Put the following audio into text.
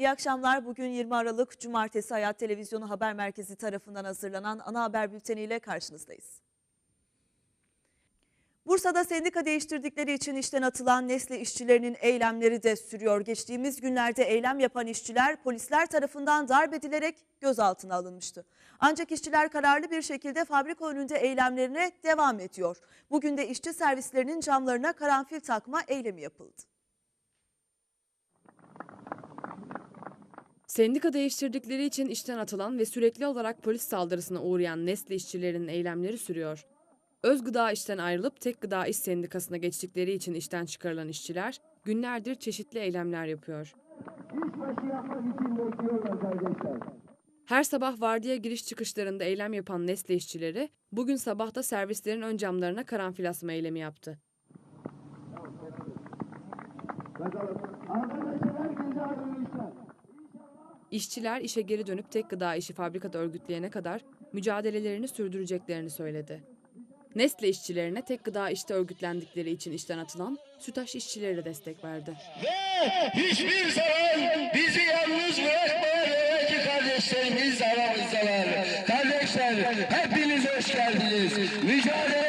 İyi akşamlar. Bugün 20 Aralık Cumartesi Hayat Televizyonu Haber Merkezi tarafından hazırlanan ana haber bülteniyle karşınızdayız. Bursa'da sendika değiştirdikleri için işten atılan Nesle işçilerinin eylemleri de sürüyor. Geçtiğimiz günlerde eylem yapan işçiler polisler tarafından darp edilerek gözaltına alınmıştı. Ancak işçiler kararlı bir şekilde fabrika önünde eylemlerine devam ediyor. Bugün de işçi servislerinin camlarına karanfil takma eylemi yapıldı. Sendika değiştirdikleri için işten atılan ve sürekli olarak polis saldırısına uğrayan Nestle işçilerinin eylemleri sürüyor. Öz Gıda işten ayrılıp Tek Gıda İş Sendikası'na geçtikleri için işten çıkarılan işçiler günlerdir çeşitli eylemler yapıyor. Her sabah vardiya giriş çıkışlarında eylem yapan Nestle işçileri bugün sabahta servislerin ön camlarına karanfil asma eylemi yaptı. Arkadaşlar herkese hayırlı işler. İşçiler işe geri dönüp Tek Gıda işi fabrikada örgütleyene kadar mücadelelerini sürdüreceklerini söyledi. Nestle işçilerine Tek Gıda işte örgütlendikleri için işten atılan Sütaş işçileri de destek verdi. Ve hiçbir zaman bizi yalnız bırakmayan öğrenci kardeşlerimiz aramızdalar. Kardeşler hepiniz hoş geldiniz. Mücadele